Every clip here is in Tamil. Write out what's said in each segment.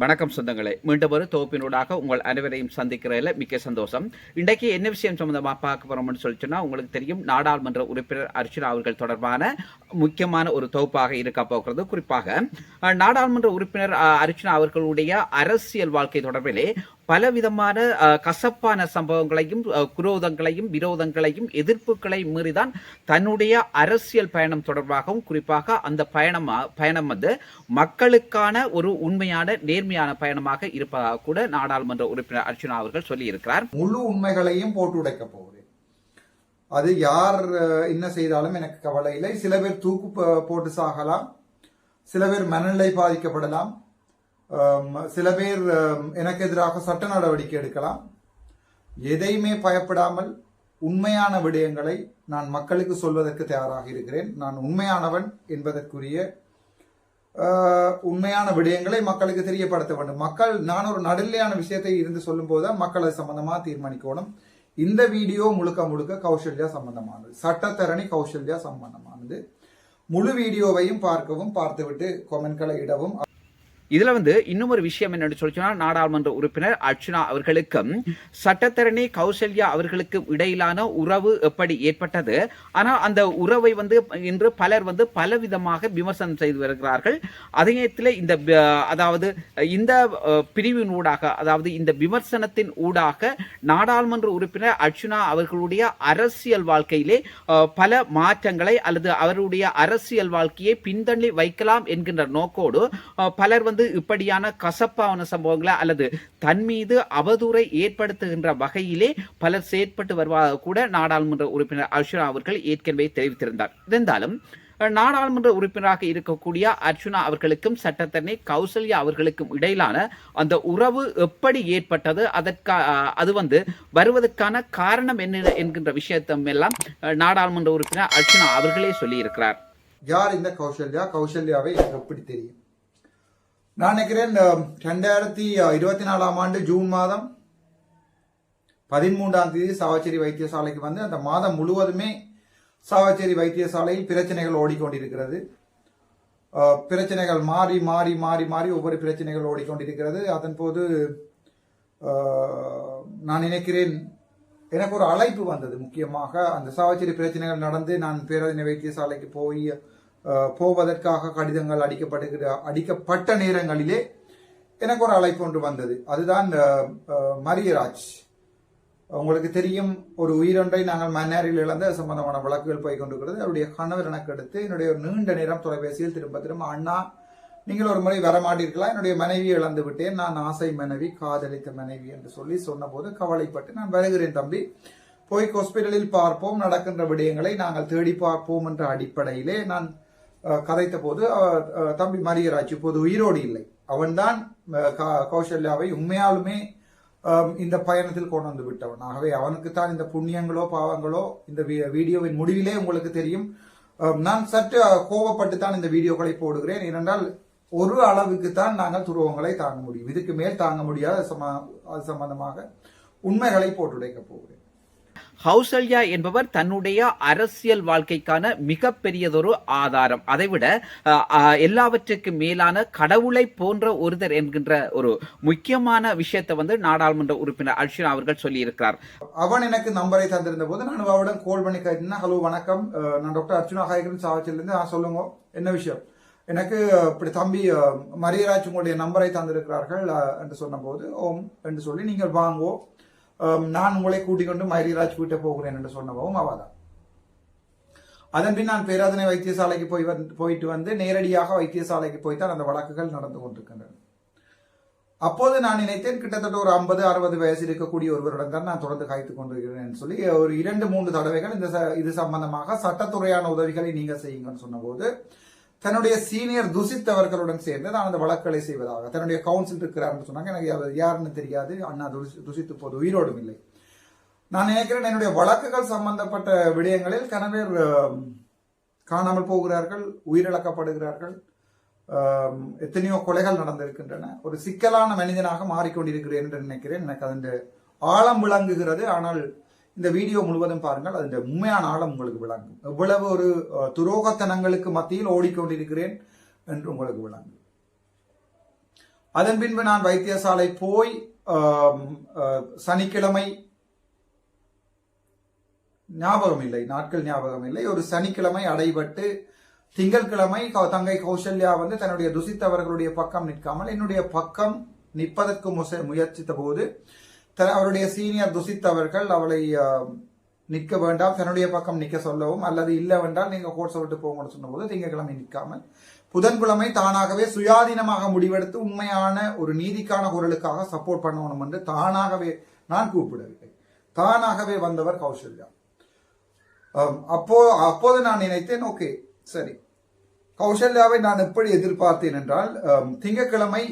வணக்கம் சொந்தங்களே. மீண்டும் ஒரு தொகுப்பினூடாக உங்கள் அனைவரையும் சந்திக்கிறதில் மிக்க சந்தோஷம். இன்றைக்கு என்ன விஷயம் சம்மந்தமாக பார்க்க போகிறோம்னு சொல்லி சொன்னால் உங்களுக்கு தெரியும் நாடாளுமன்ற உறுப்பினர் அர்ச்சுனா அவர்கள் தொடர்பான முக்கியமான ஒரு தொகுப்பாக இருக்க போகிறது. குறிப்பாக நாடாளுமன்ற உறுப்பினர் அர்ச்சனா அர்ச்சுனா அவர்களுடைய அரசியல் வாழ்க்கை தொடர்பிலே பலவிதமான கசப்பான சம்பவங்களையும் குரோதங்களையும் விரோதங்களையும் எதிர்ப்புகளை மீறிதான் தன்னுடைய அரசியல் பயணம் தொடர்பாகவும் குறிப்பாக அந்த பயணம் பயணம் வந்து மக்களுக்கான ஒரு உண்மையான நேர்மையான பயணமாக இருப்பதாக கூட நாடாளுமன்ற உறுப்பினர் அர்ஜுனா அவர்கள் சொல்லியிருக்கிறார். முழு உண்மைகளையும் போட்டு உடைக்க போகிறேன் அது யார் என்ன செய்தாலும் எனக்கு கவலை இல்லை. சில பேர் தூக்கு போட்டு சாகலாம். சில பேர் மனநிலை பாதிக்கப்படலாம். சில பேர் எனக்கு எதிராக சட்ட நடவடிக்கை எடுக்கலாம். எதையுமே பயப்படாமல் உண்மையான விடயங்களை நான் மக்களுக்கு சொல்வதற்கு தயாராக இருக்கிறேன். நான் உண்மையானவன் என்பதற்குரிய உண்மையான விடயங்களை மக்களுக்கு தெரியப்படுத்த வேண்டும். மக்கள் நான் ஒரு நடுநிலையான விஷயத்தை இருந்து சொல்லும் போது மக்கள் அது சம்பந்தமாக தீர்மானிக்கணும். இந்த வீடியோ முழுக்க முழுக்க கௌசல்யா சம்பந்தமானது. சட்டத்தரணி கௌசல்யா சம்பந்தமானது. முழு வீடியோவையும் பார்க்கவும் பார்த்துவிட்டு கொமெண்ட்களை இடவும். இதுல வந்து இன்னும் ஒரு விஷயம் என்னன்னு சொல்லி சொன்னால் நாடாளுமன்ற உறுப்பினர் அர்ச்சுனா அவர்களுக்கும் சட்டத்தரணி கௌசல்யா அவர்களுக்கும் இடையிலான உறவு எப்படி ஏற்பட்டது? ஆனால் அந்த உறவை வந்து இன்று பலர் வந்து பலவிதமாக விமர்சனம் செய்து வருகிறார்கள். அதே நேரத்தில் இந்த அதாவது இந்த பிரிவின் ஊடாக அதாவது இந்த விமர்சனத்தின் ஊடாக நாடாளுமன்ற உறுப்பினர் அர்ச்சுனா அவர்களுடைய அரசியல் வாழ்க்கையிலே பல மாற்றங்களை அல்லது அவருடைய அரசியல் வாழ்க்கையை பின்தள்ளி வைக்கலாம் என்கின்ற நோக்கோடு பலர் வந்து இப்படியான கசப்பான சம்பவங்களை அல்லது தன் மீது அவதூறை ஏற்படுத்துகின்ற வகையிலே பலர் செயற்பட்டு வருவதாக கூட நாடாளுமன்ற உறுப்பினர் அர்ஷனா அவர்கள் ஏற்கனவே தெரிவித்திருந்தார். இருந்தாலும் நாடாளுமன்ற உறுப்பினராக இருக்கக்கூடிய அர்ச்சுனா அவர்களுக்கும் சட்டத்தரணி கௌசல்யா அவர்களுக்கும் இடையிலான அந்த உறவு எப்படி ஏற்பட்டது? அதற்கா அது வந்து வருவதற்கான காரணம் என்ன என்கின்ற விஷயத்தம் எல்லாம் நாடாளுமன்ற உறுப்பினர் அர்ஜுனா அவர்களே சொல்லியிருக்கிறார். யார் இந்த கௌசல்யா? கௌசல்யாவை எனக்கு எப்படி தெரியும்? நான் நினைக்கிறேன் ரெண்டாயிரத்தி இருபத்தி நாலாம் ஆண்டு ஜூன் மாதம் பதிமூன்றாம் தேதி சாவச்சேரி வைத்தியசாலைக்கு வந்து அந்த மாதம் முழுவதுமே சாவச்சேரி வைத்தியசாலையில் பிரச்சனைகள் ஓடிக்கொண்டிருக்கிறது. பிரச்சனைகள் மாறி மாறி மாறி மாறி ஒவ்வொரு பிரச்சனைகள் ஓடிக்கொண்டிருக்கிறது. அதன் போது நான் நினைக்கிறேன் எனக்கு ஒரு அழைப்பு வந்தது முக்கியமாக. அந்த சாவச்சேரி பிரச்சனைகள் நடந்து நான் பேரறிஞர் வைத்தியசாலைக்கு போய் போவதற்காக கடிதங்கள் அடிக்கப்படுகிற அடிக்கப்பட்ட நேரங்களிலே எனக்கு ஒரு அழைப்பு ஒன்று வந்தது. அதுதான் மரியராஜ். உங்களுக்கு தெரியும் ஒரு உயிரொன்றை நாங்கள் மன்னாரில் இழந்த சம்பந்தமான வழக்குகள் போய் கொண்டிருக்கிறது அவருடைய கணவர் எனக்கு எடுத்து என்னுடைய ஒரு நீண்ட நேரம் தொலைபேசியில் திரும்ப திரும்ப அண்ணா நீங்கள் ஒரு முறை வரமாட்டீர்களா? என்னுடைய மனைவி இழந்து விட்டேன். நான் ஆசை மனைவி காதலித்த மனைவி என்று சொல்லி சொன்னபோது கவலைப்பட்டு நான் வருகிறேன் தம்பி. போய் ஹாஸ்பிட்டலில் பார்ப்போம். நடக்கின்ற விடயங்களை நாங்கள் தேடி பார்ப்போம் என்ற அடிப்படையிலே நான் கதைத்த போது தம்பி மரியராஜ் இப்போது உயிரோடு இல்லை. அவன்தான் கௌசல்யாவை உண்மையாலுமே இந்த பயணத்தில் கொண்டு வந்து விட்டவன். ஆகவே அவனுக்கு தான் இந்த புண்ணியங்களோ பாவங்களோ இந்த வீ- வீடியோவின் முடிவிலே உங்களுக்கு தெரியும். நான் சற்று கோபப்பட்டு தான் இந்த வீடியோக்களை போடுகிறேன். ஏனென்றால் ஒரு அளவுக்கு தான் நாங்கள் துருவங்களை தாங்க முடியும். இதுக்கு மேல் தாங்க முடியாத சம- அது சம்பந்தமாக உண்மைகளை போட்டுடைக்க போகிறேன். ஹவுசல்யா என்பவர் தன்னுடைய அரசியல் வாழ்க்கைக்கான மிகப்பெரியதொரு ஆதாரம். அதைவிட எல்லாவற்றுக்கு மேலான கடவுளை போன்ற ஒருதர் என்கின்ற ஒரு முக்கியமான விஷயத்தை வந்து நாடாளுமன்ற உறுப்பினர் அர்ஷினா அவர்கள் சொல்லியிருக்கிறார். அவன் எனக்கு நம்பரை தந்திருந்த போது நான் அவனிடம் கால் பண்ணி கேட்டேன். ஹலோ வணக்கம். அஹ், நான் டாக்டர் அர்ச்சுனா ஹாய்கரன் சாவச்சிலிருந்து நான் சொல்லுங்க. என்ன விஷயம்? எனக்கு இப்படி தம்பி மரியராஜ் உங்களுடைய நம்பரை தந்திருக்கிறார்கள் அஹ், என்று சொன்னபோது ஓம் என்று சொல்லி நீங்கள் வாங்கோ. Um, நான் உங்களை கூட்டிக் கொண்டு மரியராஜ் வீட்டை போகிறேன் என்று சொன்னவும் அவதான் அதன் பின் நான் பேராதனை வைத்தியசாலைக்கு போய் வந் போயிட்டு வந்து நேரடியாக வைத்தியசாலைக்கு போய்த்தான் அந்த வழக்குகள் நடந்து கொண்டிருக்கின்றன. அப்போது நான் நினைத்தேன் கிட்டத்தட்ட ஒரு ஐம்பது அறுபது வயசு இருக்கக்கூடிய ஒருவருடன் தான் நான் தொடர்ந்து காய்த்து கொண்டிருக்கிறேன் சொல்லி ஒரு இரண்டு மூன்று தடவைகள் இந்த ச- இது சம்பந்தமாக சட்டத்துறையான உதவிகளை நீங்க செய்யுங்கன்னு சொன்னபோது தன்னுடைய சீனியர் துஷித் அவர்களுடன் சேர்ந்து நான் அந்த வழக்குகளை செய்வதாக தன்னுடைய கவுன்சில் இருக்கிறார்னு சொன்னாங்க. எனக்கு அவர் யாருன்னு தெரியாது. அண்ணா துசி- துசித்து போது உயிரோடும் இல்லை. நான் நினைக்கிறேன் என்னுடைய வழக்குகள் சம்பந்தப்பட்ட விடயங்களில் கணவர் காணாமல் போகிறார்கள் உயிரிழக்கப்படுகிறார்கள். எத்தனையோ கொலைகள் நடந்திருக்கின்றன. ஒரு சிக்கலான மனிதனாக மாறிக்கொண்டிருக்கிறேன் என்று நினைக்கிறேன். எனக்கு அதன் ஆழம் விளங்குகிறது. ஆனால் இந்த வீடியோ முழுவதும் பாருங்கள் அதன் உண்மையான ஆழம் உங்களுக்கு விளங்கும். எவ்வளவு ஒரு துரோகத்தனங்களுக்கு மத்தியில் ஓடிக்கொண்டிருக்கிறேன் என்று உங்களுக்கு விளங்கும். அதன் பின்பு நான் வைத்தியசாலை போய் சனிக்கிழமை ஞாபகம் இல்லை நாட்கள் ஞாபகம் இல்லை. ஒரு சனிக்கிழமை அடைபட்டு திங்கட்கிழமை தங்கை கௌசல்யா வந்து தன்னுடைய துசித்தவர்களுடைய பக்கம் நிற்காமல் என்னுடைய பக்கம் நிற்பதற்கு முச- முயற்சித்த போது அவருடைய சீனியர் துசித் அவர்கள் அவளை நிற்க வேண்டாம் தன்னுடைய பக்கம் நிற்க சொல்லவும் அல்லது இல்லை வேண்டால் நீங்க கோர்ஸை விட்டு போங்கன்னு சொன்னபோது திங்கட்கிழமை நிற்காமல் புதன்கிழமை தானாகவே சுயாதீனமாக முடிவெடுத்து உண்மையான ஒரு நீதிக்கான குரலுக்காக சப்போர்ட் பண்ணணும் என்று தானாகவே நான் கூப்பிடவில்லை. தானாகவே வந்தவர் கௌசல்யா. அப்போ அப்போது நான் நினைத்தேன் ஓகே சரி. கௌசல்யாவை நான் எப்படி எதிர்பார்த்தேன் என்றால் திங்கட்கிழமை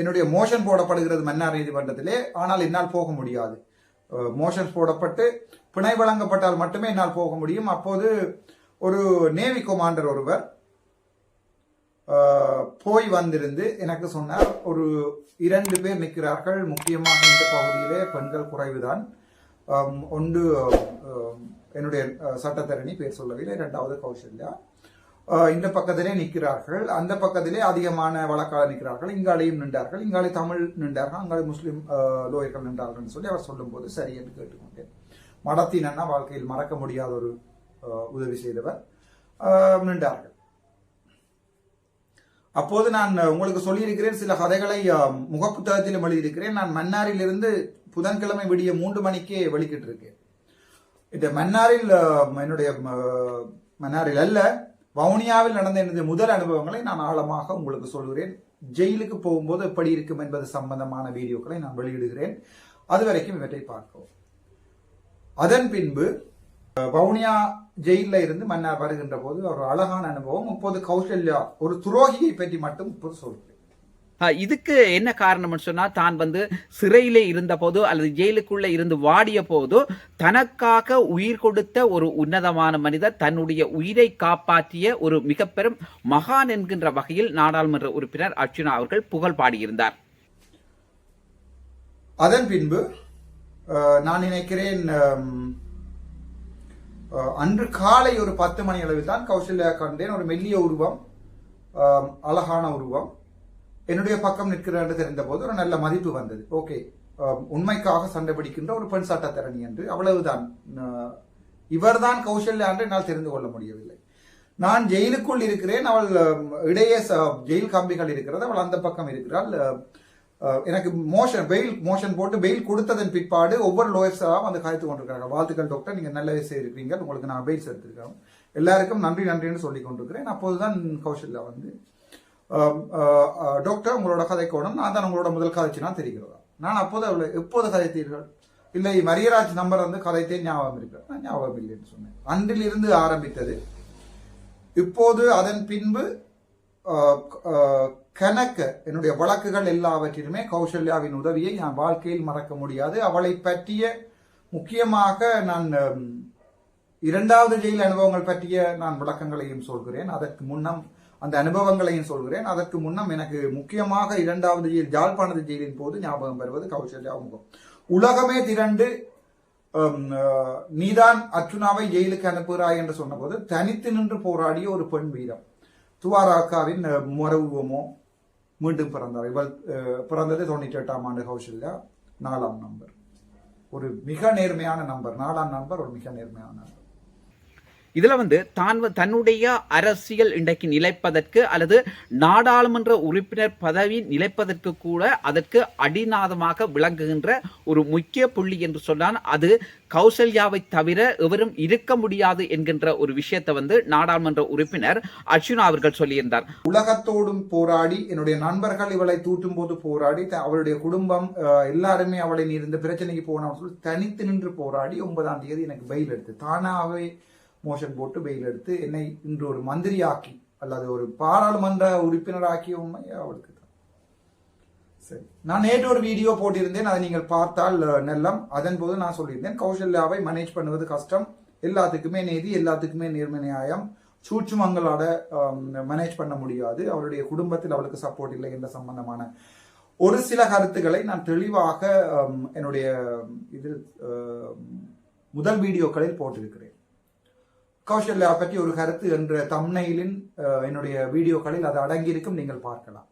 என்னுடைய மோஷன் போடப்படுகிறது மன்னார் நீதிமன்றத்திலே ஆனால் என்னால் போக முடியாது. மோஷன்ஸ் போடப்பட்டு பிணை வழங்கப்பட்டால் மட்டுமே என்னால் போக முடியும். அப்போது ஒரு நேவி கொமாண்டர் ஒருவர் போய் வந்திருந்து எனக்கு சொன்னார் ஒரு இரண்டு பேர் நிற்கிறார்கள் முக்கியமாக இந்த பகுதியிலே பெண்கள் குறைவுதான். ஒன்று என்னுடைய சட்டத்தரணி பேர் சொல்லவில்லை இரண்டாவது கௌசல்யா. இந்த பக்கத்திலே நிற்கிறார்கள். அந்த பக்கத்திலே அதிகமான வழக்காளர் நிற்கிறார்கள். இங்காலையும் நின்றார்கள். இங்காலே தமிழ் நின்றார்கள். அங்காலே முஸ்லீம் லோயர்கள் நின்றார்கள் சொல்லி அவர் சொல்லும்போது சரி என்று கேட்டுக்கொண்டேன். மடத்தினா வாழ்க்கையில் மறக்க முடியாத ஒரு உதவி செய்தவர் நின்றார்கள். அப்போது நான் உங்களுக்கு சொல்லியிருக்கிறேன் சில கதைகளை முகப்புத்தகத்திலும் எழுதியிருக்கிறேன். நான் மன்னாரிலிருந்து புதன்கிழமை விடிய மூன்று மணிக்கே வெளிக்கிட்டு இருக்கேன் இந்த மன்னாரில் என்னுடைய மன்னாரில் அல்ல வவுனியாவில் நடந்த எனது முதல் அனுபவங்களை நான் ஆழமாக உங்களுக்கு சொல்கிறேன். ஜெயிலுக்கு போகும்போது எப்படி இருக்கும் என்பது சம்பந்தமான வீடியோக்களை நான் வெளியிடுகிறேன். அது வரைக்கும் இவற்றை பார்க்கவும். அதன் பின்பு வவுனியா ஜெயிலில் இருந்து மன்னார் வருகின்ற போது ஒரு அழகான அனுபவம் இப்போது கௌசல்யா ஒரு துரோகியை பற்றி மட்டும் இப்போது சொல்கிறேன். இதுக்கு என்ன காரணம்னு சொன்னா தான் வந்து சிறையிலே இருந்த போதோ அல்லது ஜெயிலுக்குள்ள இருந்து வாடிய போதோ தனக்காக உயிர் கொடுத்த ஒரு உன்னதமான மனிதர் தன்னுடைய உயிரை காப்பாற்றிய ஒரு மிக பெரும் மகான் என்கின்ற வகையில் நாடாளுமன்ற உறுப்பினர் அர்ச்சுனா அவர்கள் புகழ் பாடியிருந்தார். அதன் பின்பு நான் நினைக்கிறேன் அன்று காலை ஒரு பத்து மணி அளவில் தான் கௌசல்யா கண்டேன். ஒரு மெல்லிய உருவம் அழகான உருவம். என்னுடைய பக்கம் நிற்கிறார் தெரிந்தபோது தெரிந்த போது ஒரு நல்ல மதிப்பு வந்தது. ஓகே உண்மைக்காக சண்டை பிடிக்கின்ற ஒரு பெண் சட்டத்தரணி என்று அவ்வளவுதான். இவர்தான் கௌசல்யா என்று என்னால் தெரிந்து கொள்ள முடியவில்லை. நான் ஜெயிலுக்குள் இருக்கிறேன் அவள் இடையே ச- ஜெயில் கம்பிகள் இருக்கிறது அவள் அந்த பக்கம் இருக்கிறாள். எனக்கு மோஷன் பெயில் மோஷன் போட்டு பெயில் கொடுத்ததன் பிற்பாடு ஒவ்வொரு லோயர்ஸாகவும் வந்து காய்த்து கொண்டிருக்காங்க வாழ்த்துக்கள் டாக்டர் நீங்க நல்லவே செய்திருக்கீங்க உங்களுக்கு நான் பெயில் எடுத்திருக்கோம் எல்லாருக்கும் நன்றி நன்றின்னு சொல்லி கொண்டிருக்கிறேன். அப்போதுதான் கௌசல்யா வந்து டாக்டர் உங்களோட கதை கோணம் நான் தான் உங்களோட முதல் கதைச்சுனா தெரிகிறதா? நான் அப்போது அவளை எப்போது கதைத்தீர்கள்? இல்லை மரியராஜ் நம்பர் வந்து கதைத்தே ஞாபகம் இருக்கு. நான் ஞாபகம் இல்லைன்னு சொன்னேன். அன்றிலிருந்து ஆரம்பித்தது. இப்போது அதன் பின்பு கணக்க என்னுடைய வழக்குகள் எல்லாவற்றிலுமே கௌசல்யாவின் உதவியை நான் வாழ்க்கையில் மறக்க முடியாது. அவளை பற்றிய முக்கியமாக நான் இரண்டாவது ஜெயில் அனுபவங்கள் பற்றிய நான் விளக்கங்களையும் சொல்கிறேன். அதற்கு முன்னம் அந்த அனுபவங்களையும் சொல்கிறேன். அதற்கு முன்னம் எனக்கு முக்கியமாக இரண்டாவது ஜெயில் ஜாழ்ப்பாணத்து ஜெயிலின் போது ஞாபகம் வருவது கௌசல்யா முகம். உலகமே திரண்டு நீதான் அர்ச்சுனாவை ஜெயிலுக்கு அனுப்புகிறாய் என்று சொன்னபோது தனித்து நின்று போராடிய ஒரு பெண் வீரம். துவாராக்காவின் அஹ், மீண்டும் பிறந்தார். இவள் பிறந்தது தொண்ணூற்றி எட்டாம் ஆண்டு கௌசல்யா. நாலாம் நம்பர். ஒரு மிக நேர்மையான நம்பர். நாலாம் நம்பர் ஒரு மிக நேர்மையான நம்பர். இதில் வந்து தான் தன்னுடைய அரசியல் இன்றைக்கு நிலைப்பதற்கு அல்லது நாடாளுமன்ற உறுப்பினர் பதவி நிலைப்பதற்கு கூட அதற்கு அடிநாதமாக விளங்குகின்ற ஒரு முக்கிய புள்ளி என்று சொன்னால் அது கௌசல்யாவை தவிர எவரும் இருக்க முடியாது என்கின்ற ஒரு விஷயத்தை வந்து நாடாளுமன்ற உறுப்பினர் அர்ஜுனா அவர்கள் சொல்லியிருந்தார். உலகத்தோடும் போராடி என்னுடைய நண்பர்கள் இவளை தூற்றும் போது போராடி த- அவளுடைய குடும்பம் எல்லாருமே அவளை நீ இந்த பிரச்சனைக்கு போனோம் சொல்லி தனித்து நின்று போராடி ஒன்பதாம் தேதி எனக்கு பயில் எடுத்து. தானாகவே மோஷன் போட்டு பெயில் எடுத்து என்னை இன்று ஒரு மந்திரியாக்கி அல்லது ஒரு பாராளுமன்ற உறுப்பினராக்கிய உண்மை அவளுக்கு தான் சரி. நான் நேற்று ஒரு வீடியோ போட்டிருந்தேன். அதை நீங்கள் பார்த்தால் நெல்லம். அதன் போது நான் சொல்லியிருந்தேன் கௌசல்யாவை மேனேஜ் பண்ணுவது கஷ்டம். எல்லாத்துக்குமே நீதி எல்லாத்துக்குமே நேர்மை நியாயம். சூட்சுமங்களோட மேனேஜ் பண்ண முடியாது. அவருடைய குடும்பத்தில் அவளுக்கு சப்போர்ட் இல்லை என்ற சம்பந்தமான ஒரு சில கருத்துக்களை நான் தெளிவாக என்னுடைய இதில் முதல் வீடியோக்களில் போட்டிருக்கிறேன். கௌசல்யா பற்றி ஒரு கருத்து என்ற தம்னையிலின் என்னுடைய வீடியோக்களில் அது அடங்கியிருக்கும். நீங்கள் பார்க்கலாம்.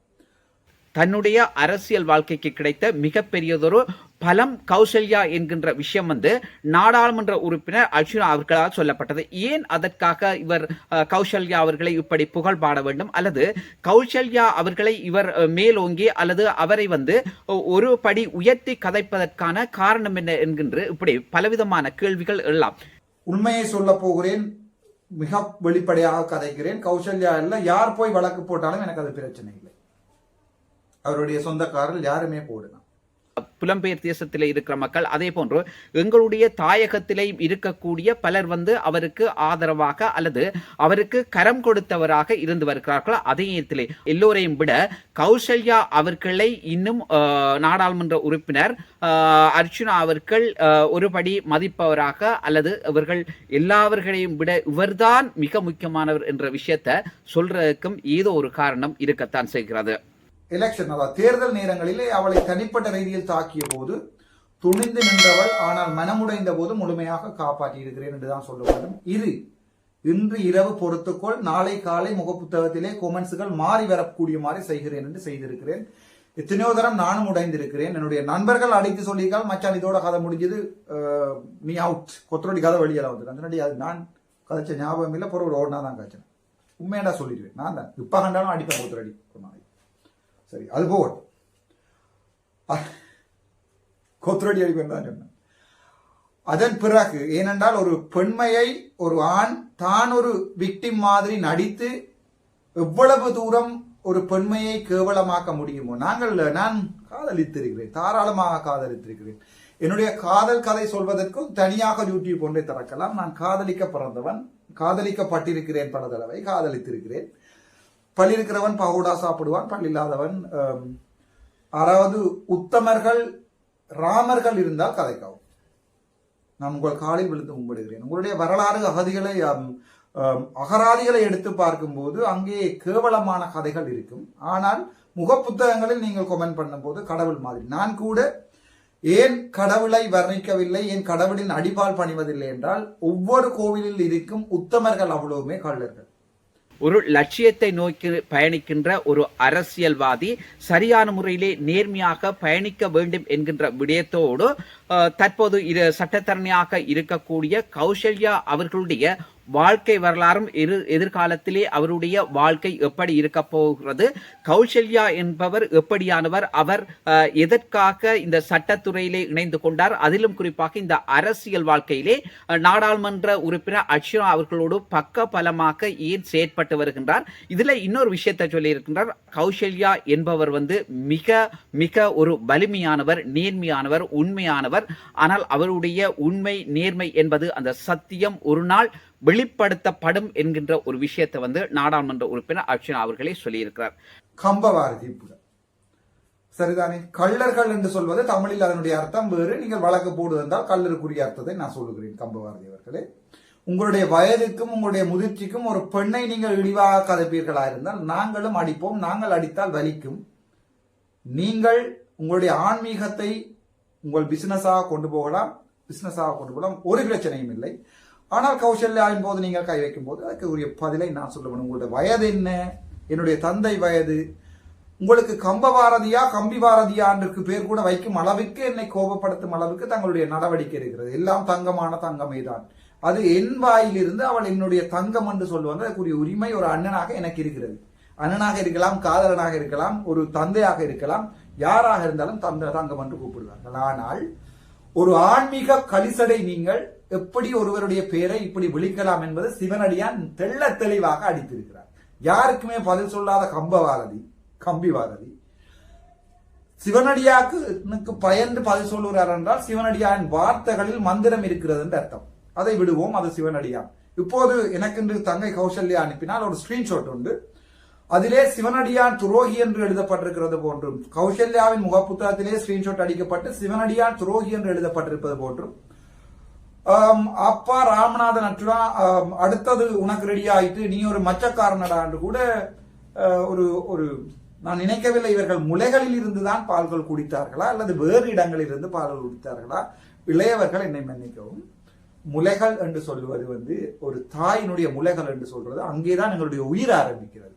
தன்னுடைய அரசியல் வாழ்க்கைக்கு கிடைத்த மிகப்பெரியதொரு பலம் கௌசல்யா என்கின்ற விஷயம் வந்து நாடாளுமன்ற உறுப்பினர் அர்ஜுனா அவர்களால் சொல்லப்பட்டது. ஏன் அதற்காக இவர் கௌசல்யா அவர்களை இப்படி புகழ் பாட வேண்டும்? அல்லது கௌசல்யா அவர்களை இவர் மேலோங்கி அல்லது அவரை வந்து ஒரு படி உயர்த்தி கதைப்பதற்கான காரணம் என்ன என்கின்ற இப்படி பலவிதமான கேள்விகள் எழலாம் உண்மையை சொல்ல போகிறேன். மிக வெளிப்படையாக கதைக்கிறேன். கௌசல்யா இல்லை யார் போய் வழக்கு போட்டாலும் எனக்கு அது பிரச்சனை இல்லை. அவருடைய சொந்தக்காரர் யாருமே போடலாம் புலம்பெயர் தேசத்திலே இருக்கிற மக்கள் அதே போன்று எங்களுடைய தாயகத்திலே இருக்கக்கூடிய பலர் வந்து அவருக்கு ஆதரவாக அல்லது அவருக்கு கரம் கொடுத்தவராக இருந்து வருகிறார்கள். அதே நேரத்திலே எல்லோரையும் விட கௌசல்யா அவர்களை இன்னும் நாடாளுமன்ற உறுப்பினர் அர்ச்சுனா அவர்கள் ஒருபடி மதிப்பவராக அல்லது இவர்கள் எல்லாவர்களையும் விட இவர்தான் மிக முக்கியமானவர் என்ற விஷயத்தை சொல்றதுக்கும் ஏதோ ஒரு காரணம் இருக்கத்தான் செய்கிறது. எலெக்ஷன் அதாவது தேர்தல் நேரங்களிலே அவளை தனிப்பட்ட ரீதியில் தாக்கிய போது துணிந்து நின்றவள் ஆனால் மனமுடைந்த போது முழுமையாக காப்பாற்றி இருக்கிறேன் என்றுதான் சொல்ல வேண்டும். இது இன்று இரவு பொறுத்துக்கொள் நாளை காலை முகப்புத்தகத்திலே கொமெண்ட்ஸுகள் மாறி வரக்கூடிய மாதிரி செய்கிறேன் என்று செய்திருக்கிறேன். எத்தனையோ தரம் நானும் உடைந்திருக்கிறேன். என்னுடைய நண்பர்கள் அடித்து சொல்லியிருக்கால் மச்சான் இதோட கதை முடிஞ்சது நீ அவுட் கொத்தரோடி கதை வெளியெல்லாம் வந்து அது நான் கதைச்ச ஞாபகம் இல்லை பொருள் ஓடனா தான் கதைச்சேன். உண்மையாடா சொல்லிடுவேன். நான் தான். இப்ப கண்டாலும் அடிப்பேன் கொத்தரடி. ஒரு நாளைக்கு சரி அது போகட்டும். அ- அடிப்பேன் தான் சொன்னேன். அதன் பிறகு ஏனென்றால் ஒரு பெண்மையை ஒரு ஆண் தான் ஒரு விக்டிம் மாதிரி நடித்து எவ்வளவு தூரம் ஒரு பெண்மையை கேவலமாக்க முடியுமோ நாங்கள் நான் காதலித்திருக்கிறேன் தாராளமாக காதலித்திருக்கிறேன். என்னுடைய காதல் கதை சொல்வதற்கும் தனியாக யூடியூப் ஒன்றை திறக்கலாம். நான் காதலிக்க பிறந்தவன் காதலிக்கப்பட்டிருக்கிறேன் பல தடவை காதலித்திருக்கிறேன். பள்ளி இருக்கிறவன் பகோடா சாப்பிடுவான் பள்ளி இல்லாதவன் அதாவது உத்தமர்கள் ராமர்கள் இருந்தால் கதைக்காகும். நான் உங்கள் காலில் விழுந்து கும்பிடுகிறேன். உங்களுடைய வரலாறு அகதிகளை அகராதிகளை எடுத்து பார்க்கும்போது அங்கே கேவலமான கதைகள் இருக்கும். ஆனால் முகப்புத்தகங்களில் நீங்கள் கொமெண்ட் பண்ணும்போது கடவுள் மாதிரி. நான் கூட ஏன் கடவுளை வர்ணிக்கவில்லை ஏன் கடவுளின் அடிபால் பணிவதில்லை என்றால் ஒவ்வொரு கோவிலில் இருக்கும் உத்தமர்கள் அவ்வளவுமே கள்ளர்கள். ஒரு லட்சியத்தை நோக்கி பயணிக்கின்ற ஒரு அரசியல்வாதி சரியான முறையிலே நேர்மையாக பயணிக்க வேண்டும் என்கின்ற விடயத்தோடு அஹ், தற்போது இரு சட்டத்தரணியாக இருக்கக்கூடிய கௌசல்யா அவர்களுடைய வாழ்க்கை வரலாறும் எதிர் எதிர்காலத்திலே அவருடைய வாழ்க்கை எப்படி இருக்க போகிறது கௌசல்யா என்பவர் எப்படியானவர் அவர் எதற்காக இந்த சட்டத்துறையிலே இணைந்து கொண்டார் அதிலும் குறிப்பாக இந்த அரசியல் வாழ்க்கையிலே நாடாளுமன்ற உறுப்பினர் அக்ஷரா அவர்களோடு பக்க பலமாக ஏன் செயற்பட்டு வருகின்றார் இதுல இன்னொரு விஷயத்தை சொல்லியிருக்கின்றார் கௌசல்யா என்பவர் வந்து மிக மிக ஒரு வலிமையானவர் நேர்மையானவர் உண்மையானவர் ஆனால் அவருடைய உண்மை நேர்மை என்பது அந்த சத்தியம் ஒரு நாள் வெளிப்படுத்தப்படும் என்கின்ற ஒரு விஷயத்தை வந்து நாடாளுமன்ற உறுப்பினர் அர்ச்சனா அவர்களே சொல்லியிருக்கிறார். கம்பவாரதி சரிதானே? கள்ளர்கள் என்று சொல்வது தமிழில் அதனுடைய அர்த்தம் வேறு. நீங்கள் வழக்கு போடுவதால் கள்ளருக்குரிய அர்த்தத்தை நான் சொல்லுகிறேன் கம்பவாரதி அவர்களே. உங்களுடைய வயதுக்கும் உங்களுடைய முதிர்ச்சிக்கும் ஒரு பெண்ணை நீங்கள் இழிவாக கதைப்பீர்களா இருந்தால் நாங்களும் அடிப்போம் நாங்கள் அடித்தால் வலிக்கும். நீங்கள் உங்களுடைய ஆன்மீகத்தை உங்கள் பிசினஸாக கொண்டு போகலாம் பிசினஸாக கொண்டு போகலாம். ஒரு பிரச்சனையும் இல்லை. ஆனால் கௌசல்யாவின் போது நீங்கள் கை வைக்கும் போது அதுக்கு உரிய பதிலை நான் சொல்லுவேன் உங்களுடைய வயது என்ன? என்னுடைய தந்தை வயது. உங்களுக்கு கம்ப பாரதியா கம்பி பாரதியா என்று பேர் கூட வைக்கும் அளவுக்கு என்னை கோபப்படுத்தும் அளவுக்கு தங்களுடைய நடவடிக்கை இருக்கிறது. எல்லாம் தங்கமான தங்கமே தான் அது என் வாயிலிருந்து அவள் என்னுடைய தங்கம் என்று சொல்லுவாங்க. அதுக்குரிய உரிமை ஒரு அண்ணனாக எனக்கு இருக்கிறது. அண்ணனாக இருக்கலாம் காதலனாக இருக்கலாம் ஒரு தந்தையாக இருக்கலாம். யாராக இருந்தாலும் தந்தை தங்கம் என்று கூப்பிடுவார்கள். ஆனால் ஒரு ஆன்மீக கலிசடை நீங்கள் எப்படி ஒருவருடைய பெயரை இப்படி விழிக்கலாம் என்பது சிவனடியான் தெள்ள தெளிவாக அடித்திருக்கிறார். யாருக்குமே பதில் சொல்லாத கம்பவாரதி கம்பிவாரதி சிவனடியாக்கு பயந்து பதில் சொல்லுகிறார் என்றால் சிவனடியான் வார்த்தைகளில் மந்திரம் இருக்கிறது என்று அர்த்தம். அதை விடுவோம் அது சிவனடியான். இப்போது எனக்கென்று தங்கை கௌசல்யா அனுப்பினால் ஒரு ஸ்கிரீன்ஷாட் உண்டு. அதிலே சிவனடியான் துரோகி என்று எழுதப்பட்டிருக்கிறது போன்றும் கௌசல்யாவின் முகப்புத்தகத்திலே ஸ்கிரீன்ஷாட் அடிக்கப்பட்டு சிவனடியான் துரோகி என்று எழுதப்பட்டிருப்பது போன்றும் அப்பா ராமநாதன் அற்றுடா அடுத்தது உனக்கு ரெடி ஆயிட்டு நீ ஒரு மச்சக்காரனடா என்று கூட ஒரு ஒரு நான் நினைக்கவில்லை இவர்கள் முலைகளில் இருந்துதான் பால்கள் குடித்தார்களா அல்லது வேறு இடங்களில் இருந்து பால்கள் குடித்தார்களா? இளையவர்கள் என்னை மன்னிக்கவும் முலைகள் என்று சொல்லுவது வந்து ஒரு தாயினுடைய முலைகள் என்று சொல்றது அங்கேதான் எங்களுடைய உயிர் ஆரம்பிக்கிறது.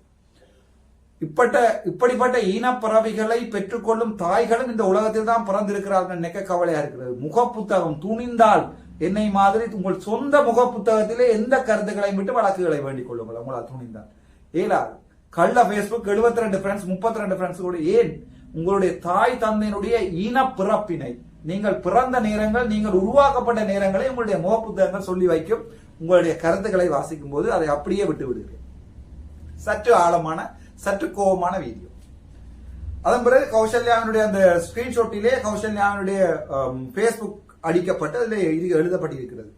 இப்பட்ட இப்படிப்பட்ட ஈனப்பறவைகளை பெற்றுக்கொள்ளும் தாய்களும் இந்த உலகத்தில் தான் பிறந்திருக்கிறார்கள் நினைக்க கவலையா இருக்கிறது. முக புத்தகம் துணிந்தால் என்னை மாதிரி உங்கள் சொந்த முக புத்தகத்திலே எந்த கருத்துக்களையும் விட்டு வழக்குகளை வேண்டிக் கொள்ளுங்கள். உங்களால் துணிந்தால் ஏலா கள்ள பேஸ்புக் 72 ரெண்டு ஃப்ரெண்ட்ஸ் முப்பத்தி ரெண்டு ஃப்ரெண்ட்ஸ் கூட. ஏன்? உங்களுடைய தாய் தந்தையினுடைய இனப்பிறப்பினை. நீங்கள் பிறந்த நேரங்கள் நீங்கள் உருவாக்கப்பட்ட நேரங்களை உங்களுடைய முக புத்தகங்கள் சொல்லி வைக்கும். உங்களுடைய கருத்துக்களை வாசிக்கும் போது அதை அப்படியே விட்டு விடுகிறேன். சற்று ஆழமான சற்று கோபமான வீடியோ. அதன் பிறகு கௌசல்யாவினுடைய அந்த ஸ்கிரீன்ஷாட்டிலே கௌசல்யாவினுடைய ஃபேஸ்புக் அடிக்கப்பட்டு அதில் இது எழுதப்பட்டிருக்கிறது.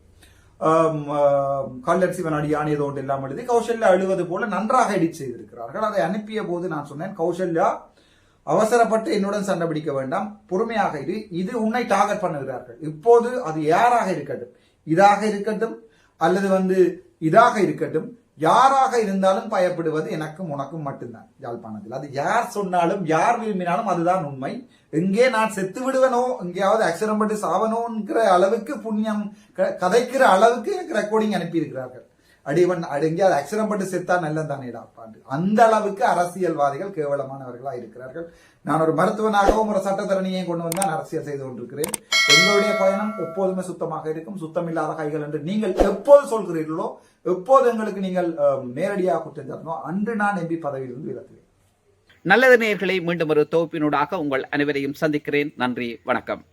கல்லர் சிவன் அடியான் ஏதோ ஒன்று எல்லாம் எழுதி கௌசல்யா அழுவது போல நன்றாக எடிட் செய்திருக்கிறார்கள். அதை அனுப்பிய போது நான் சொன்னேன் கௌசல்யா அவசரப்பட்டு என்னுடன் சண்டை பிடிக்க வேண்டாம் பொறுமையாக இரு. இது உன்னை டார்கெட் பண்ணுகிறார்கள். இப்போது அது யாராக இருக்கட்டும்? இதாக இருக்கட்டும் அல்லது வந்து இதாக இருக்கட்டும் யாராக இருந்தாலும் பயப்படுவது எனக்கும் உனக்கும் மட்டும்தான். யாழ்ப்பாணத்தில். அது யார் சொன்னாலும் யார் விரும்பினாலும் அதுதான் உண்மை. எங்கே நான் செத்து விடுவனோ எங்கேயாவது அக்ஷரம் பட்டு சாவனோங்கிற அளவுக்கு புண்ணியம் க- கதைக்கிற அளவுக்கு எனக்கு ரெக்கார்டிங் அனுப்பியிருக்கிறார்கள். அடிவன் அடி எங்கேயாவது அக்ஷரம் பட்டு செத்தா நல்லது தானேடா பாண்டு. அந்த அளவுக்கு அரசியல்வாதிகள் கேவலமானவர்களாக இருக்கிறார்கள். நான் ஒரு மருத்துவனாகவும் ஒரு சட்டத்தரணியையும் கொண்டு வந்து நான் அரசியல் செய்து கொண்டிருக்கிறேன். எங்களுடைய பயணம் எப்போதுமே சுத்தமாக இருக்கும். சுத்தமில்லாத கைகள் என்று நீங்கள் எப்போது சொல்கிறீர்களோ எப்போது எங்களுக்கு நீங்கள் நேரடியாக குற்றம் சாட்டணும் அன்று நான் எம்பி பதவியிலிருந்து விலத்துவேன் நல்லது நேர்களை மீண்டும் ஒரு தொகுப்பினூடாக உங்கள் அனைவரையும் சந்திக்கிறேன். நன்றி வணக்கம்.